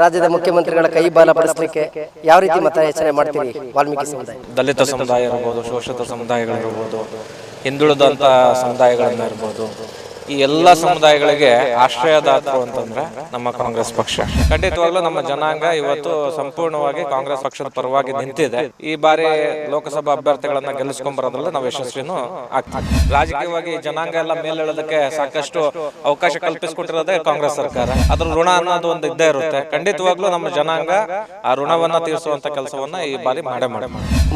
ರಾಜ್ಯದ ಮುಖ್ಯಮಂತ್ರಿಗಳ ಕೈ ಬಾಲ ಪಡಿಸಲಿಕ್ಕೆ ಯಾವ ರೀತಿ ಮತಯಾಚನೆ ಮಾಡ್ತೀರಿ ವಾಲ್ಮೀಕಿ ಸಮುದಾಯ? ದಲಿತ ಸಮುದಾಯ ಇರ್ಬೋದು, ಶೋಷಿತ ಸಮುದಾಯಗಳಿರ್ಬೋದು ಹಿಂದುಳಿದಂತಹ ಸಮುದಾಯಗಳನ್ನ ಇರ್ಬೋದು ಈ ಎಲ್ಲ ಸಮುದಾಯಗಳಿಗೆ ಆಶ್ರಯದಾತರು ಅಂತಂದ್ರೆ ನಮ್ಮ ಕಾಂಗ್ರೆಸ್ ಪಕ್ಷ. ಖಂಡಿತವಾಗ್ಲೂ ನಮ್ಮ ಜನಾಂಗ ಇವತ್ತು ಸಂಪೂರ್ಣವಾಗಿ ಕಾಂಗ್ರೆಸ್ ಪಕ್ಷದ ಪರವಾಗಿ ನಿಂತಿದೆ. ಈ ಬಾರಿ ಲೋಕಸಭಾ ಅಭ್ಯರ್ಥಿಗಳನ್ನ ಗೆಲ್ಲಿಸ್ಕೊಂಡ್ ಬರೋದ್ರಲ್ಲಿ ನಾವು ಯಶಸ್ವಿನೂ ಆಗ್ತೀವಿ. ರಾಜಕೀಯವಾಗಿ ಜನಾಂಗ ಎಲ್ಲ ಮೇಲೇಳೋದಕ್ಕೆ ಸಾಕಷ್ಟು ಅವಕಾಶ ಕಲ್ಪಿಸಿಕೊಟ್ಟಿರೋದೇ ಕಾಂಗ್ರೆಸ್ ಸರ್ಕಾರ. ಅದ್ರ ಋಣ ಅನ್ನೋದು ಒಂದು ಇದ್ದೇ ಇರುತ್ತೆ. ಖಂಡಿತವಾಗ್ಲೂ ನಮ್ಮ ಜನಾಂಗ ಆ ಋಣವನ್ನ ತೀರಿಸುವಂತ ಕೆಲಸವನ್ನ ಈ ಬಾರಿ ಮಾಡೇ ಮಾಡಿ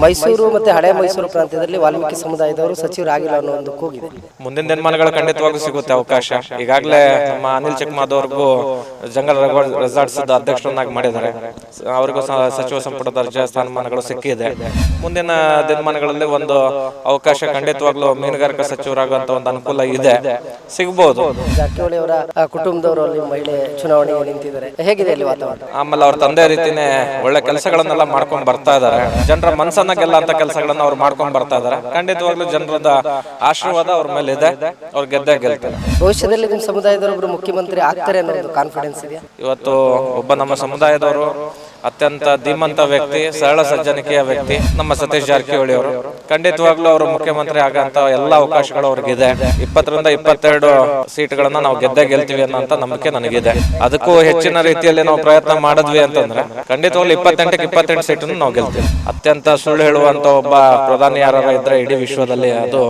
ಮೈಸೂರು ಮತ್ತೆ ಹಳೆ ಮೈಸೂರು ಪ್ರಾಂತ್ಯದಲ್ಲಿ ವಾಲ್ಮೀಕಿ ಸಮುದಾಯದವರು ಸಚಿವರಾಗಿಲ್ಲ ಅನ್ನೋ ಒಂದು ಕೂಗಿದೆ. ಮುಂದಿನ ದಿನಮಾನಗಳು ಖಂಡಿತವಾಗ್ಲೂ ಸಿಗುತ್ತೆ. ಅವಕಾಶ. ಈಗಾಗಲೇ ನಮ್ಮ ಅನಿಲ್ ಚಿಕ್ಕಮಾದವ್ರಿಗೂ ಜಂಗಲ್ ರೆಸಾರ್ಟ್ಸ್ ಅಧ್ಯಕ್ಷರನ್ನಾಗಿ ಮಾಡಿದ್ದಾರೆ. ಅವ್ರಿಗೂ ಸಚಿವ ಸಂಪುಟ ದರ್ಜೆ ಸ್ಥಾನಮಾನಗಳು ಸಿಕ್ಕಿದೆ. ಮುಂದಿನ ದಿನಮಾನಗಳಲ್ಲಿ ಒಂದು ಅವಕಾಶ ಖಂಡಿತವಾಗ್ಲೂ ಮೀನುಗಾರಿಕಾ ಸಚಿವರಾಗುವಂತ ಒಂದು ಅನುಕೂಲ ಇದೆ. ಸಿಗಬಹುದು ಜಾರಕಿಹೊಳಿ ಅವರ ಕುಟುಂಬದವರು ಅಲ್ಲಿ ಮಹಿಳೆ ಚುನಾವಣೆಗೆ ನಿಂತಿದ್ದಾರೆ. ಹೇಗಿದೆ ಅಲ್ಲಿ ವಾತಾವರಣ? ಆಮೇಲೆ ಅವ್ರ ತಂದೆ ರೀತಿನೇ ಒಳ್ಳೆ ಕೆಲಸಗಳನ್ನೆಲ್ಲ ಮಾಡ್ಕೊಂಡ್ ಬರ್ತಾ ಇದಾರೆ ಜನರ ಮನಸ್ಸನ್ನ ಗೆಲ್ಲಂತ ಕೆಲಸಗಳನ್ನ ಅವ್ರು ಮಾಡ್ಕೊಂಡ್ ಬರ್ತಾ ಇದಾರೆ ಖಂಡಿತವಾಗ್ಲೂ ಜನರದ ಆಶೀರ್ವಾದ ಅವ್ರ ಮೇಲೆ ಇದೆ ಅವ್ರು ಗೆದ್ದೇ ಗೆಲ್ತಾರೆ. ಭವಿಷ್ಯದಲ್ಲಿ ನಿಮ್ಮ ಸಮುದಾಯದವರೊಬ್ಬರು ಮುಖ್ಯಮಂತ್ರಿ ಆಗ್ತಾರೆ ಅನ್ನೋ ಕಾನ್ಫಿಡೆನ್ಸ್ ಇದೆಯಾ? ಇವತ್ತು ಒಬ್ಬ ನಮ್ಮ ಸಮುದಾಯದವರು ಅತ್ಯಂತ ಧೀಮಂತ ವ್ಯಕ್ತಿ ಸರಳ ಸಜ್ಜನಿಕೆಯ ವ್ಯಕ್ತಿ ನಮ್ಮ ಸತೀಶ್ ಜಾರಕಿಹೊಳಿ ಅವರು. ಖಂಡಿತವಾಗ್ಲೂ ಅವರು ಮುಖ್ಯಮಂತ್ರಿ ಆಗಂತ ಎಲ್ಲ ಅವಕಾಶಗಳು ಅವ್ರಿಗಿದೆ ಇಪ್ಪತ್ತರಿಂದ ಇಪ್ಪತ್ತೆರಡು ಸೀಟ್ಗಳನ್ನ ನಾವು ಗೆದ್ದೇ ಗೆಲ್ತೀವಿ ಅನ್ನೋಂತ ನಂಬಿಕೆ ನನಗಿದೆ. ಅದಕ್ಕೂ ಹೆಚ್ಚಿನ ರೀತಿಯಲ್ಲಿ ನಾವು ಪ್ರಯತ್ನ ಮಾಡಿದ್ವಿ ಅಂತಂದ್ರೆ ಖಂಡಿತವಾಗ್ಲೂ ಇಪ್ಪತ್ತೆಂಟಕ್ಕೆ ಇಪ್ಪತ್ತೆಂಟು ಸೀಟನ್ನು ನಾವು ಗೆಲ್ತೀವಿ. ಅತ್ಯಂತ ಸುಳ್ಳು ಹೇಳುವಂತ ಒಬ್ಬ ಪ್ರಧಾನಿ ಯಾರು ಇದ್ರೆ ಇಡೀ ವಿಶ್ವದಲ್ಲಿ ಅದು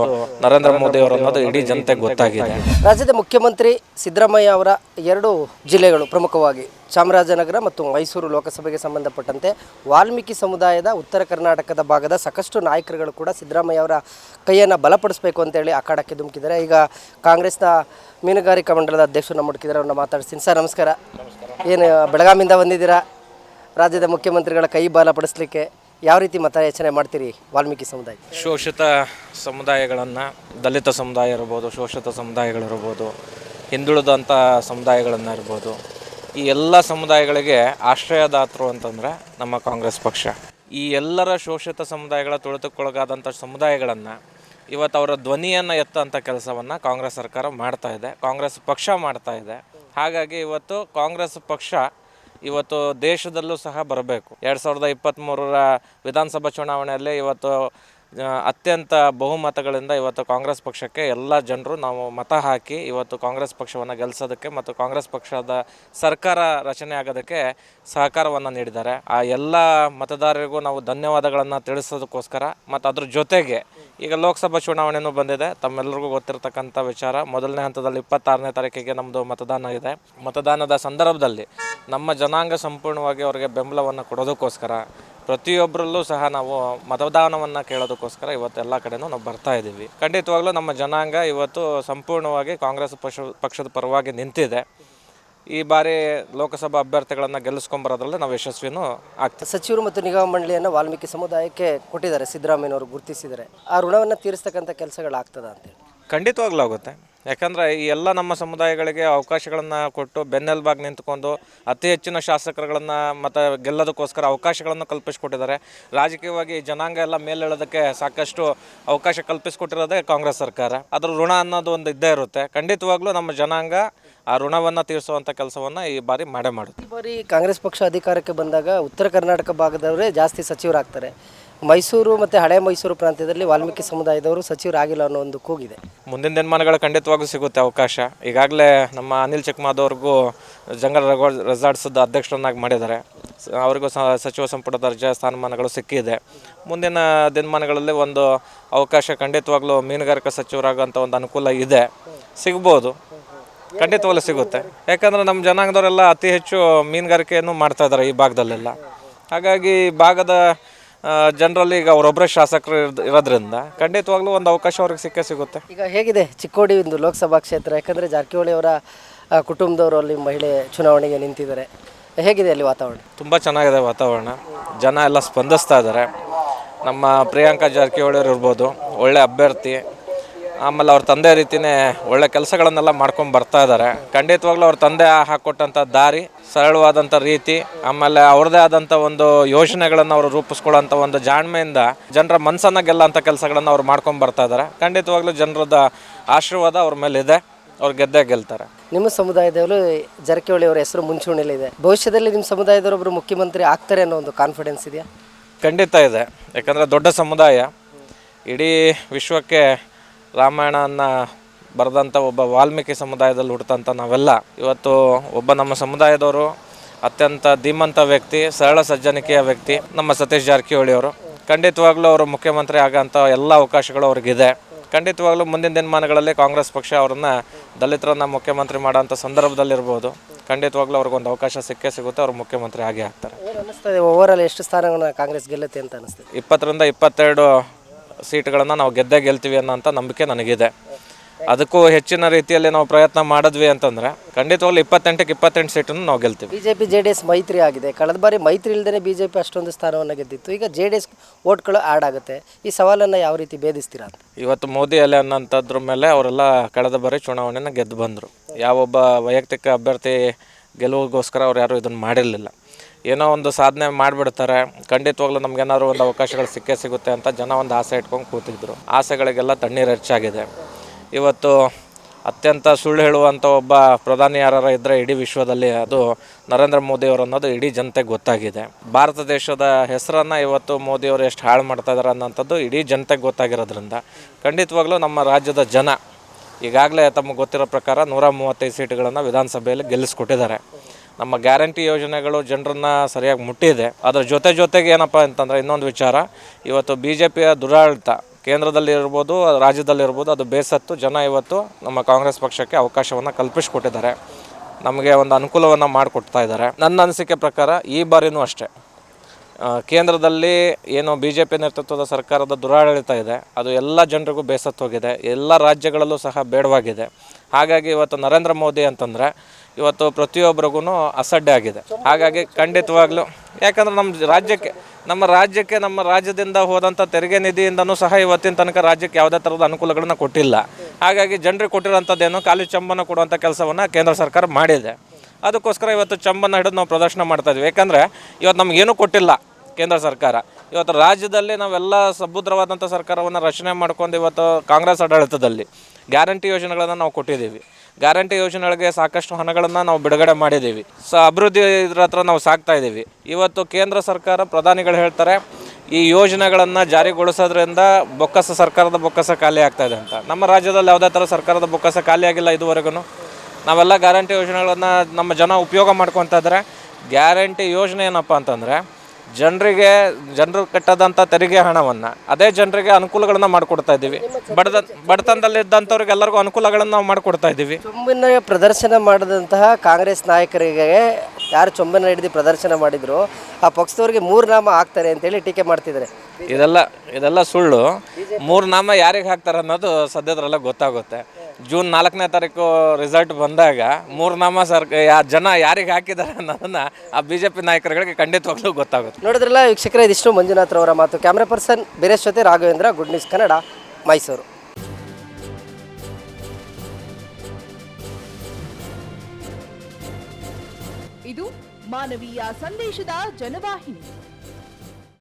ನರೇಂದ್ರ ಮೋದಿ ಅವರು ಅನ್ನೋದು ಇಡೀ ಜನತೆಗೆ ಗೊತ್ತಾಗಿದೆ. ರಾಜ್ಯದ ಮುಖ್ಯಮಂತ್ರಿ ಸಿದ್ದರಾಮಯ್ಯ ಅವರ ಎರಡು ಜಿಲ್ಲೆಗಳು ಪ್ರಮುಖವಾಗಿ ಚಾಮರಾಜನಗರ ಮತ್ತು ಮೈಸೂರು ಲೋಕಸಭೆಗೆ ಸಂಬಂಧಪಟ್ಟಂತೆ ವಾಲ್ಮೀಕಿ ಸಮುದಾಯದ ಉತ್ತರ ಕರ್ನಾಟಕದ ಭಾಗದ ಸಾಕಷ್ಟು ನಾಯಕರುಗಳು ಕೂಡ ಸಿದ್ದರಾಮಯ್ಯ ಅವರ ಕೈಯನ್ನು ಬಲಪಡಿಸಬೇಕು ಅಂತೇಳಿ ಅಖಾಡಕ್ಕೆ ಧುಮುಕಿದ್ದಾರೆ. ಈಗ ಕಾಂಗ್ರೆಸ್ನ ಮೀನುಗಾರಿಕಾ ಮಂಡಲದ ಅಧ್ಯಕ್ಷರು ಹುಡುಕಿದ್ದಾರೆ, ಅವ್ರನ್ನ ಮಾತಾಡ್ತೀನಿ ಸರ್, ನಮಸ್ಕಾರ. ಏನು ಬೆಳಗಾಮಿಂದ ಬಂದಿದ್ದೀರಾ? ರಾಜ್ಯದ ಮುಖ್ಯಮಂತ್ರಿಗಳ ಕೈ ಬಲಪಡಿಸಲಿಕ್ಕೆ ಯಾವ ರೀತಿ ಮತಯಾಚನೆ ಮಾಡ್ತೀರಿ ವಾಲ್ಮೀಕಿ ಸಮುದಾಯ ಶೋಷಿತ ಸಮುದಾಯಗಳನ್ನು, ದಲಿತ ಸಮುದಾಯ ಇರ್ಬೋದು, ಶೋಷಿತ ಸಮುದಾಯಗಳಿರ್ಬೋದು ಹಿಂದುಳಿದಂಥ ಸಮುದಾಯಗಳನ್ನು ಇರ್ಬೋದು ಈ ಎಲ್ಲ ಸಮುದಾಯಗಳಿಗೆ ಆಶ್ರಯದಾತರು ಅಂತಂದರೆ ನಮ್ಮ ಕಾಂಗ್ರೆಸ್ ಪಕ್ಷ. ಈ ಎಲ್ಲರ ಶೋಷಿತ ಸಮುದಾಯಗಳ ತುಳಿತಕ್ಕೊಳಗಾದಂಥ ಸಮುದಾಯಗಳನ್ನು ಇವತ್ತು ಅವರ ಧ್ವನಿಯನ್ನು ಎತ್ತಂಥ ಕೆಲಸವನ್ನು ಕಾಂಗ್ರೆಸ್ ಸರ್ಕಾರ ಮಾಡ್ತಾ ಇದೆ. ಕಾಂಗ್ರೆಸ್ ಪಕ್ಷ ಮಾಡ್ತಾ ಇದೆ. ಹಾಗಾಗಿ ಇವತ್ತು ಕಾಂಗ್ರೆಸ್ ಪಕ್ಷ ಇವತ್ತು ದೇಶದಲ್ಲೂ ಸಹ ಬರಬೇಕು. ಎರಡು ಸಾವಿರದ ಇಪ್ಪತ್ತ್ಮೂರರ ವಿಧಾನಸಭಾ ಚುನಾವಣೆಯಲ್ಲಿ ಇವತ್ತು ಅತ್ಯಂತ ಬಹುಮತಗಳಿಂದ ಇವತ್ತು ಕಾಂಗ್ರೆಸ್ ಪಕ್ಷಕ್ಕೆ ಎಲ್ಲ ಜನರು ನಾವು ಮತ ಹಾಕಿ ಇವತ್ತು ಕಾಂಗ್ರೆಸ್ ಪಕ್ಷವನ್ನು ಗೆಲ್ಲಿಸೋದಕ್ಕೆ ಮತ್ತು ಕಾಂಗ್ರೆಸ್ ಪಕ್ಷದ ಸರ್ಕಾರ ರಚನೆ ಆಗೋದಕ್ಕೆ ಸಹಕಾರವನ್ನು ನೀಡಿದ್ದಾರೆ. ಆ ಎಲ್ಲ ಮತದಾರರಿಗೂ ನಾವು ಧನ್ಯವಾದಗಳನ್ನು ತಿಳಿಸೋದಕ್ಕೋಸ್ಕರ ಮತ್ತು ಅದ್ರ ಜೊತೆಗೆ ಈಗ ಲೋಕಸಭಾ ಚುನಾವಣೆನೂ ಬಂದಿದೆ. ತಮ್ಮೆಲ್ಲರಿಗೂ ಗೊತ್ತಿರತಕ್ಕಂಥ ವಿಚಾರ, ಮೊದಲನೇ ಹಂತದಲ್ಲಿ ಇಪ್ಪತ್ತಾರನೇ ತಾರೀಕಿಗೆ ನಮ್ಮದು ಮತದಾನ ಇದೆ. ಮತದಾನದ ಸಂದರ್ಭದಲ್ಲಿ ನಮ್ಮ ಜನಾಂಗ ಸಂಪೂರ್ಣವಾಗಿ ಅವರಿಗೆ ಬೆಂಬಲವನ್ನು ಕೊಡೋದಕ್ಕೋಸ್ಕರ ಪ್ರತಿಯೊಬ್ಬರಲ್ಲೂ ಸಹ ನಾವು ಮತದಾನವನ್ನು ಕೇಳೋದಕ್ಕೋಸ್ಕರ ಇವತ್ತು ಎಲ್ಲ ಕಡೆನೂ ನಾವು ಬರ್ತಾ ಇದ್ದೀವಿ. ಖಂಡಿತವಾಗ್ಲೂ ನಮ್ಮ ಜನಾಂಗ ಇವತ್ತು ಸಂಪೂರ್ಣವಾಗಿ ಕಾಂಗ್ರೆಸ್ ಪಕ್ಷ, ಪಕ್ಷದ ಪರವಾಗಿ ನಿಂತಿದೆ. ಈ ಬಾರಿ ಲೋಕಸಭಾ ಅಭ್ಯರ್ಥಿಗಳನ್ನು ಗೆಲ್ಲಿಸ್ಕೊಂಬರೋದ್ರಲ್ಲಿ ನಾವು ಯಶಸ್ವಿನೂ ಆಗ್ತದೆ ಸಚಿವರು ಮತ್ತು ನಿಗಮ ಮಂಡಳಿಯನ್ನು ವಾಲ್ಮೀಕಿ ಸಮುದಾಯಕ್ಕೆ ಕೊಟ್ಟಿದ್ದಾರೆ. ಸಿದ್ದರಾಮಯ್ಯನವರು ಗುರುತಿಸಿದರೆ ಆ ಋಣವನ್ನು ತೀರಿಸ್ತಕ್ಕಂಥ ಕೆಲಸಗಳಾಗ್ತದ ಅಂತೇಳಿ ಖಂಡಿತವಾಗ್ಲೂ ಆಗುತ್ತೆ. ಯಾಕಂದರೆ ಈ ಎಲ್ಲ ನಮ್ಮ ಸಮುದಾಯಗಳಿಗೆ ಅವಕಾಶಗಳನ್ನು ಕೊಟ್ಟು ಬೆನ್ನೆಲುಬಾಗಿ ನಿಂತ್ಕೊಂಡು ಅತಿ ಹೆಚ್ಚಿನ ಶಾಸಕರುಗಳನ್ನು ಮತ್ತು ಗೆಲ್ಲೋದಕ್ಕೋಸ್ಕರ ಅವಕಾಶಗಳನ್ನು ಕಲ್ಪಿಸಿಕೊಟ್ಟಿದ್ದಾರೆ. ರಾಜಕೀಯವಾಗಿ ಜನಾಂಗ ಎಲ್ಲ ಮೇಲೇಳೋದಕ್ಕೆ ಸಾಕಷ್ಟು ಅವಕಾಶ ಕಲ್ಪಿಸಿಕೊಟ್ಟಿರೋದೇ ಕಾಂಗ್ರೆಸ್ ಸರ್ಕಾರ. ಅದರ ಋಣ ಅನ್ನೋದು ಒಂದು ಇದ್ದೇ ಇರುತ್ತೆ. ಖಂಡಿತವಾಗ್ಲೂ ನಮ್ಮ ಜನಾಂಗ ಆ ಋಣವನ್ನು ತೀರಿಸುವಂಥ ಕೆಲಸವನ್ನು ಈ ಬಾರಿ ಮಾಡೇ ಮಾಡುತ್ತೆ. ಈ ಬಾರಿ ಕಾಂಗ್ರೆಸ್ ಪಕ್ಷ ಅಧಿಕಾರಕ್ಕೆ ಬಂದಾಗ ಉತ್ತರ ಕರ್ನಾಟಕ ಭಾಗದವರೇ ಜಾಸ್ತಿ ಸಚಿವರಾಗ್ತಾರೆ. ಮೈಸೂರು ಮತ್ತು ಹಳೆ ಮೈಸೂರು ಪ್ರಾಂತ್ಯದಲ್ಲಿ ವಾಲ್ಮೀಕಿ ಸಮುದಾಯದವರು ಸಚಿವರಾಗಿಲ್ಲ ಅನ್ನೋ ಒಂದು ಕೂಗಿದೆ. ಮುಂದಿನ ದಿನಮಾನಗಳು ಖಂಡಿತವಾಗೂ ಸಿಗುತ್ತೆ ಅವಕಾಶ. ಈಗಾಗಲೇ ನಮ್ಮ ಅನಿಲ್ ಚಕ್ಮಾದವ್ರಿಗೂ ಜಂಗಲ್ ರೆಸಾರ್ಟ್ಸ್ ಅಧ್ಯಕ್ಷರನ್ನಾಗಿ ಮಾಡಿದ್ದಾರೆ. ಅವರಿಗೂ ಸಚಿವ ಸಂಪುಟ ದರ್ಜೆ ಸ್ಥಾನಮಾನಗಳು ಸಿಕ್ಕಿದೆ. ಮುಂದಿನ ದಿನಮಾನಗಳಲ್ಲಿ ಒಂದು ಅವಕಾಶ ಖಂಡಿತವಾಗ್ಲೂ ಮೀನುಗಾರಿಕಾ ಸಚಿವರಾಗುವಂಥ ಒಂದು ಅನುಕೂಲ ಇದೆ. ಸಿಗ್ಬೋದು. ಖಂಡಿತವಾಗ್ಲೂ ಸಿಗುತ್ತೆ. ಯಾಕಂದರೆ ನಮ್ಮ ಜನಾಂಗದವರೆಲ್ಲ ಅತಿ ಹೆಚ್ಚು ಮೀನುಗಾರಿಕೆಯನ್ನು ಮಾಡ್ತಾ ಇದ್ದಾರೆ ಈ ಭಾಗದಲ್ಲೆಲ್ಲ. ಹಾಗಾಗಿ ಭಾಗದ ಜನರಲ್ಲಿ ಈಗ ಅವರೊಬ್ಬರೇ ಶಾಸಕರು ಇರೋದ್- ಇರೋದ್ರಿಂದ ಖಂಡಿತವಾಗ್ಲೂ ಒಂದು ಅವಕಾಶ ಅವ್ರಿಗೆ ಸಿಕ್ಕ ಸಿಗುತ್ತೆ. ಈಗ ಹೇಗಿದೆ ಚಿಕ್ಕೋಡಿ ಒಂದು ಲೋಕಸಭಾ ಕ್ಷೇತ್ರ? ಯಾಕಂದರೆ ಜಾರಕಿಹೊಳಿ ಅವರ ಆ, ಕುಟುಂಬದವರು ಅಲ್ಲಿ ಮಹಿಳೆ ಚುನಾವಣೆಗೆ ನಿಂತಿದ್ದಾರೆ. ಹೇಗಿದೆ ಅಲ್ಲಿ ವಾತಾವರಣ? ತುಂಬ ಚೆನ್ನಾಗಿದೆ ವಾತಾವರಣ. ಜನ ಎಲ್ಲ ಸ್ಪಂದಿಸ್ತಾ ಇದ್ದಾರೆ. ನಮ್ಮ ಪ್ರಿಯಾಂಕಾ ಜಾರಕಿಹೊಳಿ ಅವ್ರು ಇರ್ಬೋದು ಒಳ್ಳೆ ಅಭ್ಯರ್ಥಿ ಆಮೇಲೆ ಅವ್ರ ತಂದೆ ರೀತಿನೇ ಒಳ್ಳೆ ಕೆಲಸಗಳನ್ನೆಲ್ಲ ಮಾಡ್ಕೊಂಡು ಬರ್ತಾ ಇದ್ದಾರೆ ಖಂಡಿತವಾಗ್ಲೂ ಅವ್ರ ತಂದೆ ಹಾಕ್ಕೊಟ್ಟಂಥ ದಾರಿ ಸರಳವಾದಂಥ ರೀತಿ ಆಮೇಲೆ ಅವ್ರದೇ ಆದಂಥ ಒಂದು ಯೋಜನೆಗಳನ್ನು ಅವರು ರೂಪಿಸ್ಕೊಳ್ಳೋಂಥ ಒಂದು ಜಾಣ್ಮೆಯಿಂದ ಜನರ ಮನಸ್ಸನ್ನು ಗೆಲ್ಲೋಂಥ ಕೆಲಸಗಳನ್ನು ಅವ್ರು ಮಾಡ್ಕೊಂಡು ಬರ್ತಾ ಇದ್ದಾರೆ ಖಂಡಿತವಾಗ್ಲೂ ಜನರದ ಆಶೀರ್ವಾದ ಅವ್ರ ಮೇಲೆ ಇದೆ ಅವ್ರು ಗೆದ್ದೆ ಗೆಲ್ತಾರೆ. ನಿಮ್ಮ ಸಮುದಾಯದವರು ಜಾರಕಿಹೊಳಿ ಅವರ ಹೆಸರು ಮುಂಚೂಣಿಯಲ್ಲಿದೆ ಭವಿಷ್ಯದಲ್ಲಿ ನಿಮ್ಮ ಸಮುದಾಯದವರೊಬ್ಬರು ಮುಖ್ಯಮಂತ್ರಿ ಆಗ್ತಾರೆ ಅನ್ನೋ ಒಂದು ಕಾನ್ಫಿಡೆನ್ಸ್ ಇದೆಯಾ? ಖಂಡಿತ ಇದೆ. ಯಾಕಂದರೆ ದೊಡ್ಡ ಸಮುದಾಯ. ಇಡೀ ವಿಶ್ವಕ್ಕೆ ರಾಮಾಯಣನ ಬರೆದಂಥ ಒಬ್ಬ ವಾಲ್ಮೀಕಿ ಸಮುದಾಯದಲ್ಲಿ ಹುಟ್ಟಿದಂಥ ನಾವೆಲ್ಲ. ಇವತ್ತು ಒಬ್ಬ ನಮ್ಮ ಸಮುದಾಯದವರು ಅತ್ಯಂತ ಧೀಮಂತ ವ್ಯಕ್ತಿ ಸರಳ ಸಜ್ಜನಿಕೆಯ ವ್ಯಕ್ತಿ ನಮ್ಮ ಸತೀಶ್ ಜಾರಕಿಹೊಳಿ ಅವರು. ಖಂಡಿತವಾಗ್ಲೂ ಅವರು ಮುಖ್ಯಮಂತ್ರಿ ಆಗೋಂಥ ಎಲ್ಲ ಅವಕಾಶಗಳು ಅವ್ರಿಗಿದೆ. ಖಂಡಿತವಾಗ್ಲೂ ಮುಂದಿನ ದಿನಮಾನಗಳಲ್ಲಿ ಕಾಂಗ್ರೆಸ್ ಪಕ್ಷ ಅವ್ರನ್ನ ದಲಿತರನ್ನ ಮುಖ್ಯಮಂತ್ರಿ ಮಾಡೋಂಥ ಸಂದರ್ಭದಲ್ಲಿರ್ಬೋದು. ಖಂಡಿತವಾಗ್ಲೂ ಅವ್ರಿಗೊಂದು ಅವಕಾಶ ಸಿಕ್ಕೇ ಸಿಗುತ್ತೆ ಅವ್ರು ಮುಖ್ಯಮಂತ್ರಿ ಆಗೇ ಆಗ್ತಾರೆ. ಅನ್ನಿಸ್ತದೆ ಎಷ್ಟು ಸ್ಥಾನಗಳನ್ನ ಕಾಂಗ್ರೆಸ್ ಗೆಲ್ಲುತ್ತೆ ಅಂತ ಅನಿಸ್ತದೆ. ಇಪ್ಪತ್ತರಿಂದ ಇಪ್ಪತ್ತೆರಡು ಸೀಟ್ಗಳನ್ನು ನಾವು ಗೆದ್ದೇ ಗೆಲ್ತೀವಿ ಅನ್ನೋಂಥ ನಂಬಿಕೆ ನನಗಿದೆ. ಅದಕ್ಕೂ ಹೆಚ್ಚಿನ ರೀತಿಯಲ್ಲಿ ನಾವು ಪ್ರಯತ್ನ ಮಾಡಿದ್ವಿ ಅಂತಂದರೆ ಖಂಡಿತವಾಗ್ಲೂ ಇಪ್ಪತ್ತೆಂಟಕ್ಕೆ ಇಪ್ಪತ್ತೆಂಟು ಸೀಟನ್ನು ನಾವು ಗೆಲ್ತೀವಿ. ಬಿಜೆಪಿ ಜೆ ಡಿ ಎಸ್ ಮೈತ್ರಿ ಆಗಿದೆ. ಕಳೆದ ಬಾರಿ ಮೈತ್ರಿ ಇಲ್ಲದೇ ಬಿಜೆಪಿ ಅಷ್ಟೊಂದು ಸ್ಥಾನವನ್ನು ಗೆದ್ದಿತ್ತು. ಈಗ ಜೆ ಡಿ ಎಸ್ ಓಟ್ಗಳು ಆ್ಯಡ್ ಆಗುತ್ತೆ. ಈ ಸವಾಲನ್ನು ಯಾವ ರೀತಿ ಭೇದಿಸ್ತೀರಾ ಅಂತ? ಇವತ್ತು ಮೋದಿ ಅಲೆ ಅನ್ನೋಂಥದ್ರ ಮೇಲೆ ಅವರೆಲ್ಲ ಕಳೆದ ಬಾರಿ ಚುನಾವಣೆನ ಗೆದ್ದು ಬಂದರು. ಯಾವೊಬ್ಬ ವೈಯಕ್ತಿಕ ಅಭ್ಯರ್ಥಿ ಗೆಲುವಿಗೋಸ್ಕರ ಅವ್ರು ಯಾರೂ ಇದನ್ನು ಮಾಡಿರಲಿಲ್ಲ. ಏನೋ ಒಂದು ಸಾಧನೆ ಮಾಡಿಬಿಡ್ತಾರೆ. ಖಂಡಿತವಾಗ್ಲೂ ನಮ್ಗೇನಾದ್ರು ಒಂದು ಅವಕಾಶಗಳು ಸಿಕ್ಕೇ ಸಿಗುತ್ತೆ ಅಂತ ಜನ ಒಂದು ಆಸೆ ಇಟ್ಕೊಂಡು ಕೂತಿದ್ರು. ಆಸೆಗಳಿಗೆಲ್ಲ ತಣ್ಣೀರು ಹೆಚ್ಚಾಗಿದೆ. ಇವತ್ತು ಅತ್ಯಂತ ಸುಳ್ಳು ಹೇಳುವಂಥ ಒಬ್ಬ ಪ್ರಧಾನಿ ಯಾರು ಇದ್ದರೆ ಇಡೀ ವಿಶ್ವದಲ್ಲಿ ಅದು ನರೇಂದ್ರ ಮೋದಿಯವರು ಅನ್ನೋದು ಇಡೀ ಜನತೆಗೆ ಗೊತ್ತಾಗಿದೆ. ಭಾರತ ದೇಶದ ಹೆಸರನ್ನು ಇವತ್ತು ಮೋದಿಯವರು ಎಷ್ಟು ಹಾಳು ಮಾಡ್ತಾ ಇದ್ದಾರೆ ಅನ್ನೋಂಥದ್ದು ಇಡೀ ಜನತೆಗೆ ಗೊತ್ತಾಗಿರೋದ್ರಿಂದ ಖಂಡಿತವಾಗ್ಲೂ ನಮ್ಮ ರಾಜ್ಯದ ಜನ ಈಗಾಗಲೇ ತಮಗೆ ಗೊತ್ತಿರೋ ಪ್ರಕಾರ ನೂರ ಮೂವತ್ತೈದು ಸೀಟುಗಳನ್ನು ವಿಧಾನಸಭೆಯಲ್ಲಿ ಗೆಲ್ಲಿಸ್ಕೊಟ್ಟಿದ್ದಾರೆ. ನಮ್ಮ ಗ್ಯಾರಂಟಿ ಯೋಜನೆಗಳು ಜನರನ್ನ ಸರಿಯಾಗಿ ಮುಟ್ಟಿದೆ. ಅದರ ಜೊತೆ ಜೊತೆಗೆ ಏನಪ್ಪ ಅಂತಂದರೆ ಇನ್ನೊಂದು ವಿಚಾರ, ಇವತ್ತು ಬಿ ಜೆ ಪಿಯ ದುರಾಡಳಿತ ಕೇಂದ್ರದಲ್ಲಿ ಇರ್ಬೋದು, ರಾಜ್ಯದಲ್ಲಿ ಇರ್ಬೋದು, ಅದು ಬೇಸತ್ತು. ಜನ ಇವತ್ತು ನಮ್ಮ ಕಾಂಗ್ರೆಸ್ ಪಕ್ಷಕ್ಕೆ ಅವಕಾಶವನ್ನು ಕಲ್ಪಿಸಿಕೊಟ್ಟಿದ್ದಾರೆ. ನಮಗೆ ಒಂದು ಅನುಕೂಲವನ್ನು ಮಾಡಿಕೊಡ್ತಾ ಇದ್ದಾರೆ. ನನ್ನ ಅನಿಸಿಕೆ ಪ್ರಕಾರ ಈ ಬಾರಿನೂ ಅಷ್ಟೇ. ಕೇಂದ್ರದಲ್ಲಿ ಏನು ಬಿ ಜೆ ಪಿ ನೇತೃತ್ವದ ಸರ್ಕಾರದ ದುರಾಡಳಿತ ಇದೆ. ಅದು ಎಲ್ಲ ಜನರಿಗೂ ಬೇಸತ್ತು ಹೋಗಿದೆ. ಎಲ್ಲ ರಾಜ್ಯಗಳಲ್ಲೂ ಸಹ ಬೇಡವಾಗಿದೆ. ಹಾಗಾಗಿ ಇವತ್ತು ನರೇಂದ್ರ ಮೋದಿ ಅಂತಂದರೆ ಇವತ್ತು ಪ್ರತಿಯೊಬ್ಬರಿಗೂ ಅಸಡ್ಡೆ ಆಗಿದೆ. ಹಾಗಾಗಿ ಖಂಡಿತವಾಗ್ಲೂ ಯಾಕಂದ್ರೆ ನಮ್ಮ ರಾಜ್ಯಕ್ಕೆ ನಮ್ಮ ರಾಜ್ಯಕ್ಕೆ, ನಮ್ಮ ರಾಜ್ಯದಿಂದ ಹೋದಂಥ ತೆರಿಗೆ ನಿಧಿಯಿಂದನೂ ಸಹ ಇವತ್ತಿನ ತನಕ ರಾಜ್ಯಕ್ಕೆ ಯಾವುದೇ ಥರದ ಅನುಕೂಲಗಳನ್ನ ಕೊಟ್ಟಿಲ್ಲ. ಹಾಗಾಗಿ ಜನರಿಗೆ ಕೊಟ್ಟಿರೋಂಥದ್ದೇನು ಖಾಲಿ ಚಂಬನ ಕೊಡುವಂಥ ಕೆಲಸವನ್ನು ಕೇಂದ್ರ ಸರ್ಕಾರ ಮಾಡಿದೆ. ಅದಕ್ಕೋಸ್ಕರ ಇವತ್ತು ಚಂಬನ ಹಿಡಿದು ನಾವು ಪ್ರದರ್ಶನ ಮಾಡ್ತಾ ಇದ್ವಿ. ಯಾಕಂದರೆ ಇವತ್ತು ನಮಗೇನು ಕೊಟ್ಟಿಲ್ಲ ಕೇಂದ್ರ ಸರ್ಕಾರ. ಇವತ್ತು ರಾಜ್ಯದಲ್ಲಿ ನಾವೆಲ್ಲ ಸಭದ್ರವಾದಂಥ ಸರ್ಕಾರವನ್ನು ರಚನೆ ಮಾಡ್ಕೊಂಡು ಇವತ್ತು ಕಾಂಗ್ರೆಸ್ ಆಡಳಿತದಲ್ಲಿ ಗ್ಯಾರಂಟಿ ಯೋಜನೆಗಳನ್ನು ನಾವು ಕೊಟ್ಟಿದ್ದೀವಿ. ಗ್ಯಾರಂಟಿ ಯೋಜನೆಗಳಿಗೆ ಸಾಕಷ್ಟು ಹಣಗಳನ್ನು ನಾವು ಬಿಡುಗಡೆ ಮಾಡಿದ್ದೀವಿ. ಸ ಅಭಿವೃದ್ಧಿ ಇದ್ರ ಹತ್ರ ನಾವು ಸಾಕ್ತಾ ಇದ್ದೀವಿ. ಇವತ್ತು ಕೇಂದ್ರ ಸರ್ಕಾರ ಪ್ರಧಾನಿಗಳು ಹೇಳ್ತಾರೆ, ಈ ಯೋಜನೆಗಳನ್ನು ಜಾರಿಗೊಳಿಸೋದ್ರಿಂದ ಬೊಕ್ಕಸ ಸರ್ಕಾರದ ಬೊಕ್ಕಸ ಖಾಲಿ ಆಗ್ತಾ ಇದೆ ಅಂತ. ನಮ್ಮ ರಾಜ್ಯದಲ್ಲಿ ಯಾವುದೇ ಥರ ಸರ್ಕಾರದ ಬೊಕ್ಕಸ ಖಾಲಿ ಆಗಿಲ್ಲ ಇದುವರೆಗೂ ನಾವೆಲ್ಲ ಗ್ಯಾರಂಟಿ ಯೋಜನೆಗಳನ್ನು ನಮ್ಮ ಜನ ಉಪಯೋಗ ಮಾಡ್ಕೊತಾ ಇದ್ದಾರೆ. ಗ್ಯಾರಂಟಿ ಯೋಜನೆ ಏನಪ್ಪ ಅಂತಂದರೆ ಜನರಿಗೆ ಜನರು ಕಟ್ಟದಂಥ ತೆರಿಗೆ ಹಣವನ್ನು ಅದೇ ಜನರಿಗೆ ಅನುಕೂಲಗಳನ್ನು ಮಾಡಿಕೊಡ್ತಾ ಇದ್ದೀವಿ. ಬಡದ ಬಡತನದಲ್ಲಿದ್ದಂಥವ್ರಿಗೆ ಎಲ್ಲರಿಗೂ ಅನುಕೂಲಗಳನ್ನು ನಾವು ಮಾಡಿಕೊಡ್ತಾ ಇದ್ದೀವಿ. ಚೊಂಬಿನ ಪ್ರದರ್ಶನ ಮಾಡಿದಂತಹ ಕಾಂಗ್ರೆಸ್ ನಾಯಕರಿಗೆ ಯಾರು ಚೊಂಬಿನ ಹಿಡಿದು ಪ್ರದರ್ಶನ ಮಾಡಿದ್ರು ಆ ಪಕ್ಷದವ್ರಿಗೆ ಮೂರು ನಾಮ ಹಾಕ್ತಾರೆ ಅಂತೇಳಿ ಟೀಕೆ ಮಾಡ್ತಿದ್ದಾರೆ. ಇದೆಲ್ಲ ಇದೆಲ್ಲ ಸುಳ್ಳು. ಮೂರು ನಾಮ ಯಾರಿಗೆ ಹಾಕ್ತಾರೆ ಅನ್ನೋದು ಸದ್ಯದ್ರಲ್ಲ ಗೊತ್ತಾಗುತ್ತೆ. ಜೂನ್ ನಾಲ್ಕನೇ ತಾರೀಕು ರಿಸಲ್ಟ್ ಬಂದಾಗ ಮೂರ್ನಾಮ ಸರ್ ಯಾ ಜನ ಯಾರಿಗೆ ಹಾಕಿದ್ದಾರೆ ಅನ್ನೋದನ್ನ ಆ ಬಿ ಜೆ ಪಿ ನಾಯಕರುಗಳಿಗೆ ಖಂಡಿತವಾಗ್ಲೂ ಗೊತ್ತಾಗುತ್ತೆ. ನೋಡಿದ್ರಲ್ಲ ವೀಕ್ಷಕರೇ ಇದಿಷ್ಟು ಮಂಜುನಾಥ್ ಅವರ ಮಾತು. ಕ್ಯಾಮ್ರಾ ಪರ್ಸನ್ ಬೀರೇಶ್ ಜೊತೆ ರಾಘವೇಂದ್ರ ಗುಡ್ ನ್ಯೂಸ್ ಕನ್ನಡ ಮೈಸೂರು ಇದು ಮಾನವೀಯ ಸಂದೇಶದ ಜನವಾಹಿನಿ.